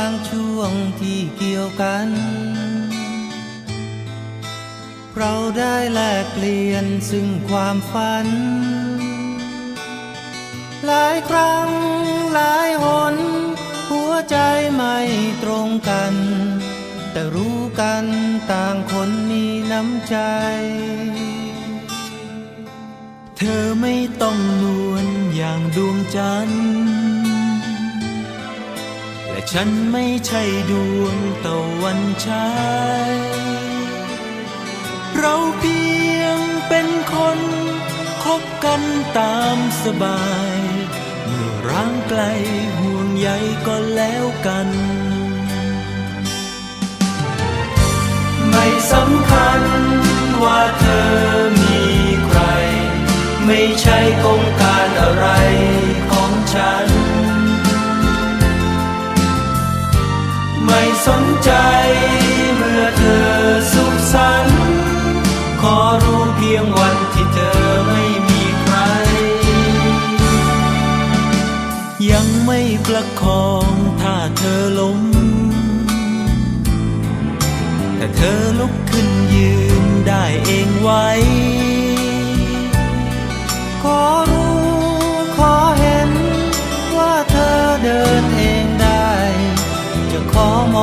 างช่วงที่เกี่ยวกัน เราได้แลกเปลี่ยนซึ่งความฝัน หลายครั้งหลายหน หัวใจไม่ตรงกัน แต่รู้กันต่างคนมีน้ำใจ เธอไม่ต้องนวลอย่างดวงจันทร์ และฉันไม่ใช่ดวงตะวันฉายเราเพียงเป็นคนคบกันตามสบาย เมื่อร่างไกลห่วงใยก็แล้วกัน ไม่สำคัญว่าเธอมีใคร ไม่ใช่กง สนใจ เมื่อเธอสุขสันต์ขอรู้เพียงวันที่เธอไม่มีใคร ยังไม่ประคองถ้าเธอล้มแต่เธอลุกขึ้นยืน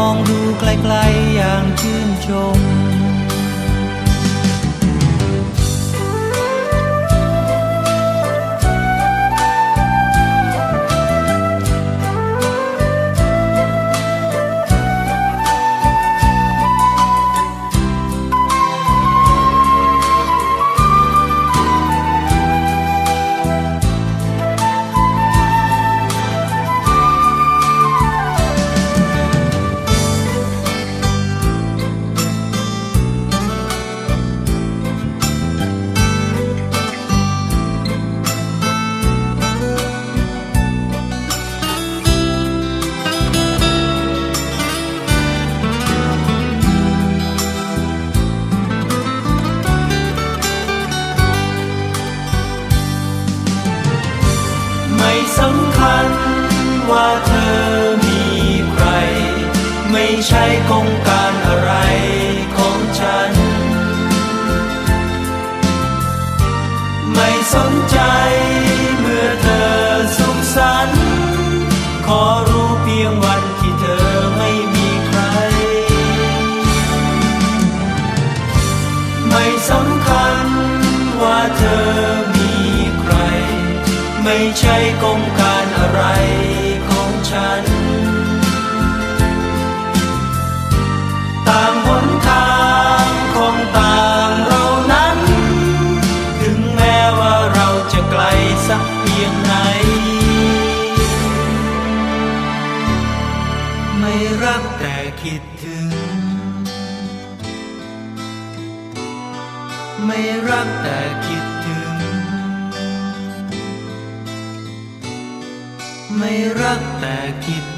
อมองดูไกลๆอย่างชื่นชม สำคัญ ว่าเธอมีใคร ไม่ใช่กงการอะไรของฉัน ไม่สนใจ ไม่ใช่กงการอะไรของฉัน ต่างหนทางของต่างเรานั้น ถึงแม้ว่าเราจะไกลสักเพียงไหน ไม่รักแต่คิดถึง ไม่รักแต่คิดถึง ไม่รักแต่คิด